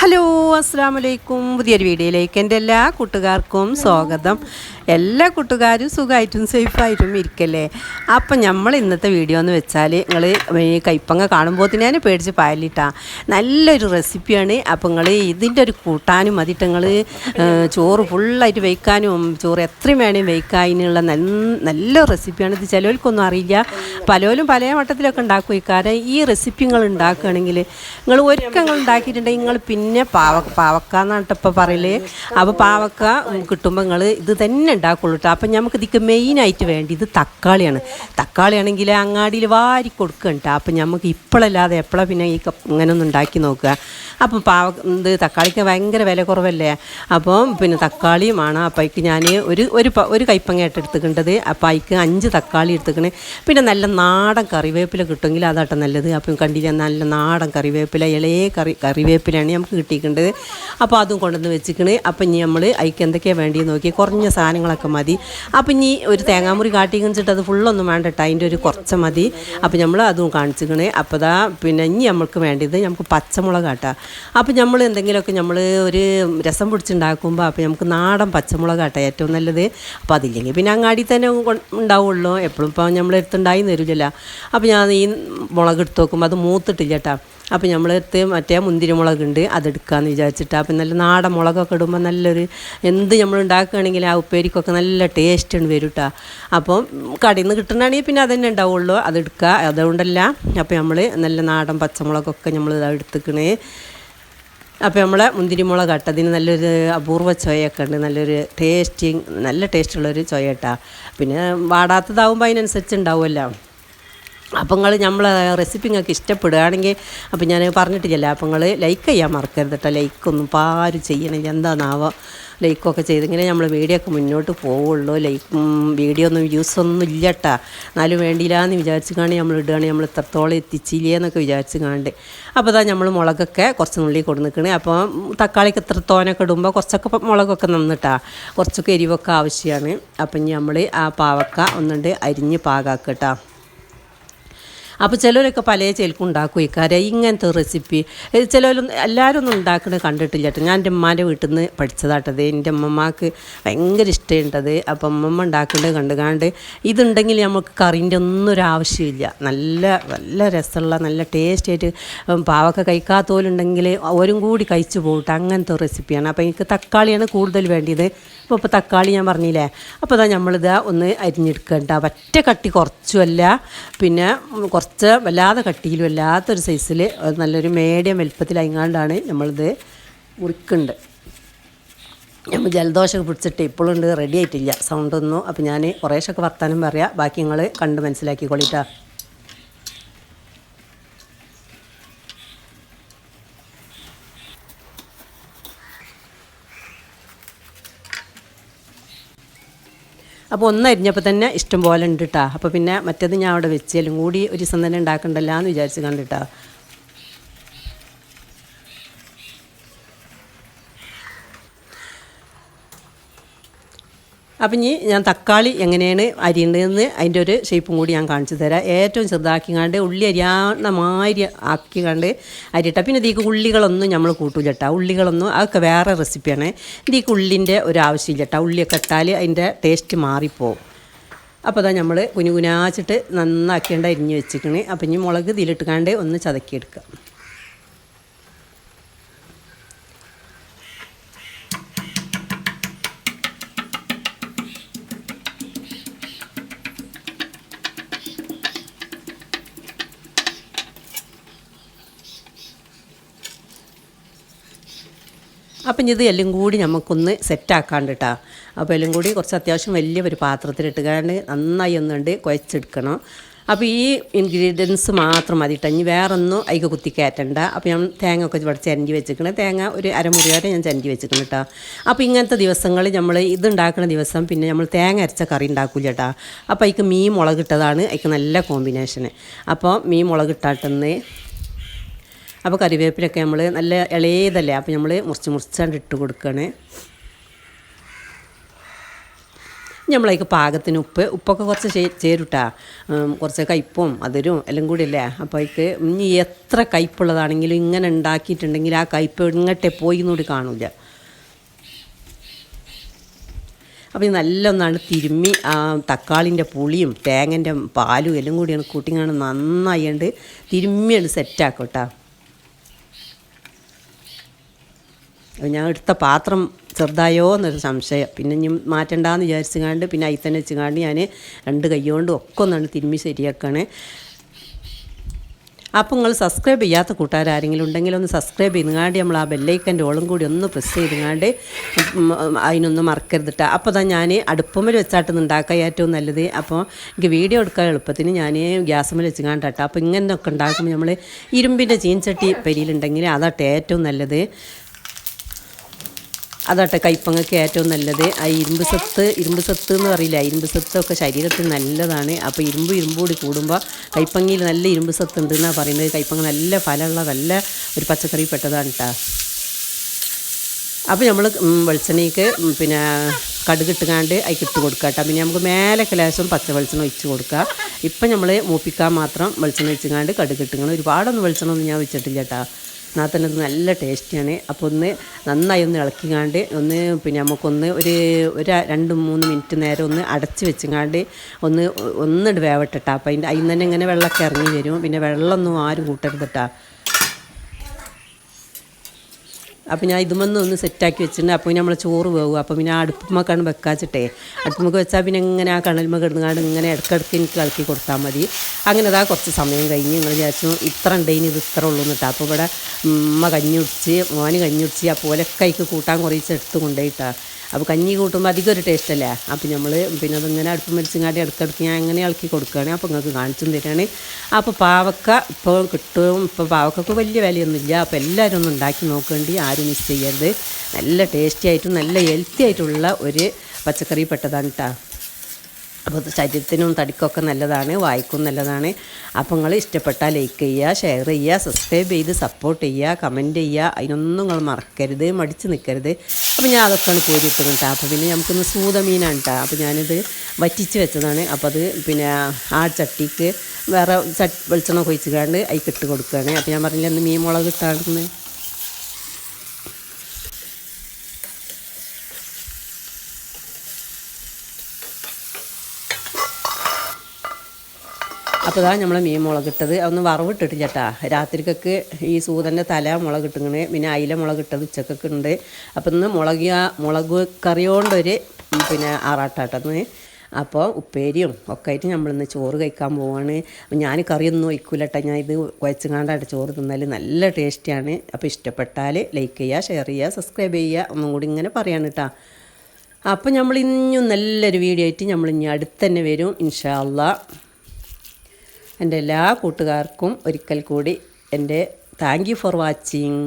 Hello അസ്സാം വലൈക്കും പുതിയൊരു വീഡിയോയിലേക്ക് എന്റെ എല്ലാ കൂട്ടുകാർക്കും സ്വാഗതം. എല്ലാ കൂട്ടുകാരും സുഖമായിട്ടും സേഫായിട്ടും ഇരിക്കല്ലേ? അപ്പം നമ്മൾ ഇന്നത്തെ വീഡിയോ എന്ന് വെച്ചാൽ നിങ്ങൾ കൈപ്പങ്ങ കാണുമ്പോൾ ഞാൻ പേടിച്ച് പായലിട്ടാ. നല്ലൊരു റെസിപ്പിയാണ്. അപ്പം നിങ്ങൾ ഇതിന്റെ ഒരു കൂട്ടാനും അതിട്ട് നിങ്ങൾ ചോറ് ഫുള്ളായിട്ട് വയ്ക്കാനും ചോറ് എത്രയും വേണേലും വയ്ക്കാനുള്ള നല്ല റെസിപ്പിയാണ് ഇത്. ചിലവർക്കൊന്നും അറിയില്ല. പലരും പല വട്ടത്തിലൊക്കെ ഉണ്ടാക്കും കാരണം ഈ റെസിപ്പി നിങ്ങൾ ഉണ്ടാക്കുകയാണെങ്കിൽ നിങ്ങൾ ഒരിക്കൽ നിങ്ങൾ ഉണ്ടാക്കിയിട്ടുണ്ടെങ്കിൽ നിങ്ങൾ പിന്നെ പാവ പാവക്ക എന്നാണ് ഇപ്പോൾ പറയൽ. അപ്പോൾ പാവക്ക കിട്ടുമ്പോൾ നിങ്ങൾ ഇത് തന്നെ ഉണ്ടാക്കുള്ളൂ കേട്ടോ അപ്പം നമുക്ക് ഇതിക്ക് മെയിനായിട്ട് വേണ്ടി ഇത് തക്കാളിയാണ്. തക്കാളിയാണെങ്കിൽ അങ്ങാടിയിൽ വാരി കൊടുക്കണം കേട്ടോ അപ്പം നമുക്ക് ഇപ്പോഴല്ലാതെ എപ്പോഴാണ് പിന്നെ ഈ ഇങ്ങനെ ഒന്ന് ഉണ്ടാക്കി നോക്കുക. അപ്പം പാവ ഇത് തക്കാളിക്ക് ഭയങ്കര വില കുറവല്ലേ? അപ്പം പിന്നെ തക്കാളിയും വേണം അപ്പം അതിക്ക് ഞാൻ ഒരു ഒരു ഒരു കൈപ്പങ്ങയായിട്ട് എടുത്തിട്ടുണ്ടത് അപ്പം അതിക്ക് അഞ്ച് തക്കാളി എടുത്തുക്കണേ. പിന്നെ നല്ല നാടൻ കറിവേപ്പില കിട്ടുമെങ്കിൽ അതാട്ടോ നല്ലത്. അപ്പം കണ്ടില്ല? നല്ല നാടൻ കറിവേപ്പില ഇളയ കറി കറിവേപ്പിലാണ് നമുക്ക് കിട്ടിയിട്ടുണ്ടത് അപ്പോൾ അതും കൊണ്ടുവന്ന് വെച്ചിക്കണേ. അപ്പം ഇനി നമ്മൾ അതിക്ക് എന്തൊക്കെയാണ് വേണ്ടിയെന്ന് നോക്കി. കുറഞ്ഞ സാധനങ്ങളൊക്കെ മതി. അപ്പം ഇനി ഒരു തേങ്ങാമുറി കാട്ടി കഴിച്ചിട്ട് അത് ഫുള്ളൊന്നും വേണ്ട കേട്ടോ അതിന്റെ ഒരു കുറച്ച് മതി. അപ്പം നമ്മൾ അതും കാണിച്ചിക്കണേ. അപ്പോൾ ദാ പിന്നെ ഇനി നമ്മൾക്ക് വേണ്ടത് നമുക്ക് പച്ചമുളക് ആട്ടാ അപ്പം നമ്മൾ എന്തെങ്കിലുമൊക്കെ നമ്മൾ ഒരു രസം പിടിച്ചുണ്ടാക്കുമ്പോൾ അപ്പോൾ നമുക്ക് നാടൻ പച്ചമുളക് ആട്ടാ ഏറ്റവും നല്ലത്. അപ്പോൾ അതില്ലെങ്കിൽ പിന്നെ അങ്ങാടി തന്നെ ഉണ്ടാവുള്ളൂ. എപ്പോഴും ഇപ്പോൾ നമ്മളെടുത്തുണ്ടായി തരില്ല അപ്പോൾ ഞാൻ ഈ മുളക് എടുത്ത് നോക്കുമ്പോൾ അത് മൂത്തിട്ടില്ല കേട്ടോ അപ്പോൾ നമ്മളെടുത്ത് മറ്റേ മുന്തിരി മുളകുണ്ട് അതെടുക്കാമെന്ന് വിചാരിച്ചിട്ട്. അപ്പം നല്ല നാടൻ മുളകൊക്കെ ഇടുമ്പോൾ നല്ലൊരു എന്ത് നമ്മൾ ഉണ്ടാക്കുകയാണെങ്കിൽ ആ ഉപ്പേരിക്കൊക്കെ നല്ല ടേസ്റ്റ് ഉണ്ട് വരും കേട്ടോ അപ്പം കടയിൽ നിന്ന് കിട്ടണമെങ്കിൽ പിന്നെ അതന്നെ ഉണ്ടാവുള്ളൂ അതെടുക്കുക അതുകൊണ്ടല്ല അപ്പോൾ നമ്മൾ നല്ല നാടൻ പച്ചമുളകൊക്കെ നമ്മൾ ഇതാ എടുത്തിക്കണേ. അപ്പോൾ നമ്മളെ മുന്തിരിമുളക് അതിന് നല്ലൊരു അപൂർവ ചൊയൊക്കെ ഉണ്ട് നല്ലൊരു ടേസ്റ്റിങ് നല്ല ടേസ്റ്റുള്ളൊരു ചൊയ കേട്ടോ പിന്നെ വാടാത്തതാവുമ്പോൾ അതിനനുസരിച്ച് ഉണ്ടാവുമല്ലോ. അപ്പം നിങ്ങൾ റെസിപ്പി നിങ്ങൾക്ക് ഇഷ്ടപ്പെടുകയാണെങ്കിൽ അപ്പം ഞാൻ പറഞ്ഞിട്ടില്ല അപ്പം നിങ്ങൾ ലൈക്ക് ചെയ്യാൻ മറക്കരുത് കേട്ടോ ലൈക്കൊന്നും ഇപ്പോൾ ആരും ചെയ്യണില്ല. എന്താണെന്നാവോ ലൈക്കൊക്കെ ചെയ്തെങ്കിലേ നമ്മൾ വീഡിയോ ഒക്കെ മുന്നോട്ട് പോവുള്ളൂ. ലൈക്ക് വീഡിയോ ഒന്നും വ്യൂസ് ഒന്നും ഇല്ല കേട്ടാ എന്നാലും വേണ്ടിയില്ല എന്ന് വിചാരിച്ച് കാണി നമ്മൾ ഇടുകയാണെങ്കിൽ നമ്മൾ ഇത്രത്തോളം എത്തിച്ചില്ലേ എന്നൊക്കെ വിചാരിച്ച് കാണണ്ട് അപ്പോൾ അതാ നമ്മൾ മുളകൊക്കെ കുറച്ച് നുള്ളി കൊടു നിൽക്കണേ അപ്പോൾ തക്കാളിക്ക് തോനൊക്കെ ഇടുമ്പോൾ കുറച്ചൊക്കെ മുളകൊക്കെ നന്നിട്ടാ കുറച്ചൊക്കെ എരിവൊക്കെ ആവശ്യമാണ് അപ്പം ഇനി നമ്മൾ ആ പാവക്ക ഒന്നുണ്ട് അരിഞ്ഞ് പാകാക്കട്ടാ അപ്പോൾ ചിലരൊക്കെ പല ചേൽക്കും ഉണ്ടാക്കും ഇക്കാര്യം ഇങ്ങനത്തെ റെസിപ്പി ചിലരും എല്ലാവരും ഒന്നും ഉണ്ടാക്കുന്നത് കണ്ടിട്ടില്ല ഞാൻ എന്റെ ഉമ്മാന്റെ വീട്ടിൽ നിന്ന് പഠിച്ചതാട്ടത് എന്റെ അമ്മമ്മക്ക് ഭയങ്കര ഇഷ്ടമുണ്ടത് അപ്പം അമ്മമ്മ ഉണ്ടാക്കേണ്ടത് കണ്ട് കണ്ട് ഇതുണ്ടെങ്കിൽ നമുക്ക് കറീന്റെ ഒന്നും ഒരു ആവശ്യമില്ല. നല്ല നല്ല രസമുള്ള നല്ല ടേസ്റ്റ് ആയിട്ട് പാവൊക്കെ കഴിക്കാത്തോലുണ്ടെങ്കിൽ അവരും കൂടി കഴിച്ചു പോകട്ടെ. അങ്ങനത്തെ റെസിപ്പിയാണ് അപ്പോൾ എനിക്ക് തക്കാളിയാണ് കൂടുതൽ വേണ്ടിയത്. അപ്പോൾ ഇപ്പോൾ തക്കാളി ഞാൻ പറഞ്ഞില്ലേ? അപ്പോൾ അതാ നമ്മളിത് ഒന്ന് അരിഞ്ഞെടുക്കണ്ട. ഒറ്റ കട്ടി കുറച്ചുമല്ല. പിന്നെ ഉം, കുറച്ച് വല്ലാതെ കട്ടിയിലും വല്ലാത്തൊരു സൈസിൽ നല്ലൊരു മീഡിയം വലുപ്പത്തിൽ അയങ്ങാണ്ടാണ് നമ്മളിത് മുറിക്കുന്നുണ്ട് നമ്മൾ ജലദോഷമൊക്കെ പിടിച്ചിട്ട് ഇപ്പോഴും ഉണ്ട് റെഡി ആയിട്ടില്ല. സൗണ്ട് സൗണ്ടൊന്നും അപ്പോൾ ഞാൻ കുറേശ്ശൊക്കെ വർത്താനം പറയാം. ബാക്കി നിങ്ങൾ കണ്ട് മനസ്സിലാക്കിക്കൊള്ളിട്ടാ അപ്പോൾ ഒന്ന് അരിഞ്ഞപ്പോൾ തന്നെ ഇഷ്ടം പോലെ ഉണ്ട് കേട്ടോ അപ്പോൾ പിന്നെ മറ്റേത് ഞാൻ അവിടെ വെച്ചാലും കൂടി ഒരു ദിവസം തന്നെ ഉണ്ടാക്കണ്ടല്ലോ എന്ന് വിചാരിച്ച് കണ്ടിട്ടാ. അപ്പം ഇനി ഞാൻ തക്കാളി എങ്ങനെയാണ് അരിയേണ്ടതെന്ന് അതിന്റെ ഒരു ഷേപ്പും കൂടി ഞാൻ കാണിച്ചു തരാം. ഏറ്റവും ചെറുതാക്കി കണ്ട് ഉള്ളി അരിയാണമാതിരി ആക്കി കണ്ട് അരിയിട്ട. പിന്നെ ഇതിക്ക് ഉള്ളികളൊന്നും നമ്മൾ കൂട്ടൂല കേട്ടോ ഉള്ളികളൊന്നും അതൊക്കെ വേറെ റെസിപ്പിയാണ് ഇതിക്ക് ഉള്ളിന്റെ ഒരു ആവശ്യമില്ല കേട്ടോ ഉള്ളിയൊക്കെ ഇട്ടാൽ അതിന്റെ ടേസ്റ്റ് മാറിപ്പോവും. അപ്പോൾ അതാ നമ്മൾ കുനുകുനാച്ചിട്ട് നന്നാക്കിയേണ്ട അരിഞ്ഞ് വെച്ചിക്കണേ അപ്പം ഇനി മുളക് ഇതിലിട്ട് കണ്ട് ഒന്ന് ചതക്കിയെടുക്കുക അപ്പം ഇത് എല്ലാം കൂടി നമുക്കൊന്ന് സെറ്റാക്കാണ്ട് കേട്ടോ അപ്പോൾ എല്ലാം കൂടി കുറച്ച് അത്യാവശ്യം വലിയ ഒരു പാത്രത്തിലിട്ട് നന്നായി ഒന്നുണ്ട് കുഴച്ചെടുക്കണം. അപ്പോൾ ഈ ഇൻഗ്രീഡിയൻസ് മാത്രം മതി കേട്ടോ ഇനി വേറൊന്നും അതിക്ക് കുത്തി കയറ്റണ്ട അപ്പോൾ ഞാൻ തേങ്ങ ഒക്കെ ഇവിടെ ചരണ്ടി വെച്ചിരിക്കണേ തേങ്ങ ഒരു അരമുറി വരെ ഞാൻ ചരണ്ടി വെച്ചിരിക്കണം കേട്ടോ അപ്പോൾ ഇങ്ങനത്തെ ദിവസങ്ങളിൽ നമ്മൾ ഇത് ഉണ്ടാക്കുന്ന ദിവസം പിന്നെ നമ്മൾ തേങ്ങ അരച്ച കറി ഉണ്ടാക്കില്ല കേട്ടോ അപ്പോൾ അതിക്ക് മീൻ മുളകിട്ടതാണ് അതിക്ക് നല്ല കോമ്പിനേഷന് അപ്പോൾ മീൻ മുളകിട്ടാട്ടെന്ന് അപ്പോൾ കറിവേപ്പിലൊക്കെ നമ്മൾ നല്ല ഇളയതല്ലേ അപ്പോൾ നമ്മൾ മുറിച്ച് മുറിച്ചാണ്ട് ഇട്ട് കൊടുക്കുകയാണ് നമ്മളതിക്ക് പാകത്തിന് ഉപ്പ് ഉപ്പൊക്കെ കുറച്ച് ചേരുട്ടാ. കുറച്ച് കയ്പ്പും അതിരും എല്ലാം കൂടി അല്ലേ അപ്പോൾ അതിക്ക് ഇനി എത്ര കയ്പ്പുള്ളതാണെങ്കിലും ഇങ്ങനെ ഉണ്ടാക്കിയിട്ടുണ്ടെങ്കിൽ ആ കയ്പ്പ് ഇങ്ങോട്ടേ പോയി എന്നൂടി കാണില്ല അപ്പോൾ ഇത് നല്ലൊന്നാണ് തിരുമ്മി ആ തക്കാളിന്റെ പുളിയും തേങ്ങന്റെ പാലും എല്ലാം കൂടിയാണ് കൂട്ടിങ്ങാണ് നന്നായിണ്ട് തിരുമ്മിയാണ് സെറ്റാക്കും കേട്ടോ അപ്പോൾ ഞാൻ എടുത്ത പാത്രം ചെറുതായോ എന്നൊരു സംശയം. പിന്നെ ഇനി മാറ്റണ്ടെന്ന് വിചാരിച്ചുകാണ്ട് പിന്നെ അതിൽ തന്നെ വെച്ചുകാണ്ട് ഞാൻ രണ്ട് കൈകൊണ്ട് ഒക്കെ ഒന്നാണ് തിരുമ്മി ശരിയാക്കണേ. അപ്പോൾ നിങ്ങൾ സബ്സ്ക്രൈബ് ചെയ്യാത്ത കൂട്ടുകാരെങ്കിലും ഉണ്ടെങ്കിൽ ഒന്ന് സബ്സ്ക്രൈബ് ചെയ്തുങ്ങാണ്ട് നമ്മൾ ആ ബെല്ലൈക്കന്റെ ഓളും കൂടി ഒന്ന് പ്രസ് ചെയ്തുങ്ങാണ്ട് അതിനൊന്നും മറക്കരുതിട്ട. അപ്പോൾ തന്നെ ഞാൻ അടുപ്പമ്മൽ വെച്ചാട്ട് ഉണ്ടാക്കാൻ ഏറ്റവും നല്ലത്. അപ്പോൾ എനിക്ക് വീഡിയോ എടുക്കാൻ എളുപ്പത്തിന് ഞാൻ ഗ്യാസുമ്മൽ വെച്ചുകാണ്ടാട്ടോ അപ്പോൾ ഇങ്ങനെയൊക്കെ ഉണ്ടാക്കുമ്പോൾ നമ്മൾ ഇരുമ്പിന്റെ ചീൻചട്ടി പെരിയിലുണ്ടെങ്കിൽ അതാട്ടെ ഏറ്റവും നല്ലത്. അതാട്ടെ കൈപ്പങ്ങയ്ക്ക് ഏറ്റവും നല്ലത്. ആ ഇരുമ്പ് സത്ത് ഇരുമ്പ് സത്ത് എന്ന് പറയില്ല ഇരുമ്പ് സത്തൊക്കെ ശരീരത്തിന് നല്ലതാണ്. അപ്പോൾ ഇരുമ്പ് ഇരുമ്പ് കൂടി കൂടുമ്പോൾ കൈപ്പങ്ങയിൽ നല്ല ഇരുമ്പ് സത്ത് ഉണ്ട് എന്നാണ് പറയുന്നത്. കൈപ്പങ്ങ നല്ല ഫലമുള്ള നല്ല ഒരു പച്ചക്കറി പെട്ടതാണ് കേട്ടോ അപ്പോൾ നമ്മൾ വെളിച്ചെണ്ണയ്ക്ക് പിന്നെ കടുക് ഇട്ടുകാണ്ട് അതിൽ ഇട്ട് കൊടുക്കുക കേട്ടോ പിന്നെ നമുക്ക് മേലെ കലാശം പച്ച വെളിച്ചെണ്ണ ഒഴിച്ച് കൊടുക്കുക ഇപ്പം നമ്മൾ മൂപ്പിക്കാൻ മാത്രം വെളിച്ചെണ്ണ ഒഴിച്ചുകാണ്ട് കടുക് ഇട്ടുകൊണ്ട് ഒരുപാടൊന്നും വെളിച്ചെണ്ണ ഒന്നും ഞാൻ വെച്ചിട്ടില്ല കേട്ടോ എന്നാൽ നല്ല ടേസ്റ്റിയാണ്. അപ്പോൾ ഒന്ന് നന്നായി ഒന്ന് ഇളക്കിങ്ങാണ്ട് ഒന്ന് പിന്നെ നമുക്കൊന്ന് ഒരു ഒരു രണ്ട് മൂന്ന് മിനിറ്റ് നേരം ഒന്ന് അടച്ച് വെച്ചിങ്ങാണ്ട് ഒന്ന് ഒന്നിട്ട് വേവട്ടെട്ടാ. അപ്പം അതിന്റെ അതിൽ തന്നെ ഇങ്ങനെ വെള്ളമൊക്കെ ഇറങ്ങി വരും. പിന്നെ വെള്ളമൊന്നും ആരും കൂട്ടരുത് കേട്ടോ അപ്പോൾ ഞാൻ ഇതുമെന്ന് ഒന്ന് സെറ്റാക്കി വെച്ചിട്ടുണ്ട്. അപ്പോൾ നമ്മൾ ചോറ് പോകും അപ്പോൾ പിന്നെ അടുപ്പുമ്മക്കാണ് വെക്കാച്ചിട്ടേ. അടുപ്പുമ്മക്ക് വെച്ചാൽ പിന്നെ ഇങ്ങനെ ആ കണൽമ കിടന്നുകാണ്ട് ഇങ്ങനെ ഇടയ്ക്കിടയ്ക്ക് എനിക്ക് ഇളക്കി കൊടുത്താൽ മതി. അങ്ങനെ അതാ കുറച്ച് സമയം കഴിഞ്ഞ് നിങ്ങൾ വിചാരിച്ചു ഇത്ര ഉണ്ടെങ്കിൽ ഇത് ഇത്ര ഉള്ളൂ എന്നിട്ട് അപ്പോൾ ഇവിടെ ഉമ്മ കഞ്ഞി കുടിച്ച് മോന് കഞ്ഞി കുടിച്ച് ആ പോലൊക്കെ അതിക്ക് കൂട്ടാൻ കുറച്ച് എടുത്ത് കൊണ്ടുപോയിട്ടാ അപ്പോൾ കഞ്ഞി കൂട്ടുമ്പോൾ അധികം ഒരു ടേസ്റ്റ് അല്ലേ? അപ്പോൾ നമ്മൾ പിന്നെ അതിങ്ങനെ അടുപ്പ് മരിച്ചങ്ങാടി ഇടക്കിടക്ക് ഞാൻ അങ്ങനെ ഇളക്കി കൊടുക്കുകയാണ് അപ്പോൾ നിങ്ങൾക്ക് കാണിച്ചു തരികയാണ് അപ്പോൾ പാവക്ക ഇപ്പോൾ കിട്ടും. ഇപ്പോൾ പാവക്കൊക്കെ വലിയ വിലയൊന്നുമില്ല. അപ്പോൾ എല്ലാവരും ഒന്ന് ഉണ്ടാക്കി നോക്കേണ്ടി ആരും മിസ് ചെയ്യരുത്. നല്ല ടേസ്റ്റി ആയിട്ടും നല്ല ഹെൽത്തി ആയിട്ടുള്ള ഒരു പച്ചക്കറി പെട്ടതാണ് കേട്ടോ അപ്പോൾ ശരീരത്തിനും തടിക്കൊക്കെ നല്ലതാണ് വായിക്കും നല്ലതാണ്. അപ്പോൾ നിങ്ങൾ ഇഷ്ടപ്പെട്ടാൽ ലൈക്ക് ചെയ്യുക ഷെയർ ചെയ്യുക സബ്സ്ക്രൈബ് ചെയ്ത് സപ്പോർട്ട് ചെയ്യുക കമന്റ് ചെയ്യുക അതിനൊന്നും നിങ്ങൾ മറക്കരുത് മടിച്ച് നിൽക്കരുത് അപ്പോൾ ഞാൻ അതൊക്കെയാണ് കോരിയിട്ട് കേട്ടോ അപ്പോൾ പിന്നെ നമുക്കൊന്ന് സൂതമീനാണ് കേട്ടോ അപ്പോൾ ഞാനിത് വറ്റിച്ച് വെച്ചതാണ്. അപ്പോൾ അത് പിന്നെ ആ ചട്ടിക്ക് വേറെ ചട്ടി വെളിച്ചെണ്ണ കൊഴിച്ചുകാണ്ട് അതിൽ ഇട്ട് കൊടുക്കുകയാണ് അപ്പോൾ ഞാൻ പറഞ്ഞില്ല എന്ന് മീൻ മുളക് ഇട്ടാണെന്ന് അപ്പോൾ ഇതാ നമ്മൾ മീൻ മുളകിട്ടത്. അതൊന്ന് വറവിട്ടിട്ടില്ല കേട്ടാ രാത്രിക്കൊക്കെ ഈ സൂതന്റെ തല മുളകിട്ടിങ്ങനെ പിന്നെ അയില മുളകിട്ടത് ഉച്ചക്കൊക്കെ ഉണ്ട്. അപ്പം ഇന്ന് മുളകിയ മുളക് കറിയോണ്ടൊരു പിന്നെ ആറാട്ടാട്ടെന്ന് അപ്പോൾ ഉപ്പേരിയും ഒക്കെ ആയിട്ട് നമ്മളിന്ന് ചോറ് കഴിക്കാൻ പോവാണ്. ഞാൻ കറിയൊന്നും ഒഴിക്കൂലട്ടെ. ഞാൻ ഇത് കുഴച്ചുങ്ങാണ്ടായിട്ട് ചോറ് തിന്നാൽ നല്ല ടേസ്റ്റിയാണ്. അപ്പോൾ ഇഷ്ടപ്പെട്ടാൽ ലൈക്ക് ചെയ്യുക ഷെയർ ചെയ്യുക സബ്സ്ക്രൈബ് ചെയ്യുക ഒന്നും കൂടി ഇങ്ങനെ പറയാണ് കേട്ടോ അപ്പോൾ നമ്മൾ ഇനിയും നല്ലൊരു വീഡിയോ ആയിട്ട് നമ്മൾ ഇനി അടുത്ത് തന്നെ വരും. ഇൻഷാ എന്റെ എല്ലാ കൂട്ടുകാർക്കും ഒരിക്കൽ കൂടി എന്റെ താങ്ക് യു ഫോർ വാച്ചിങ്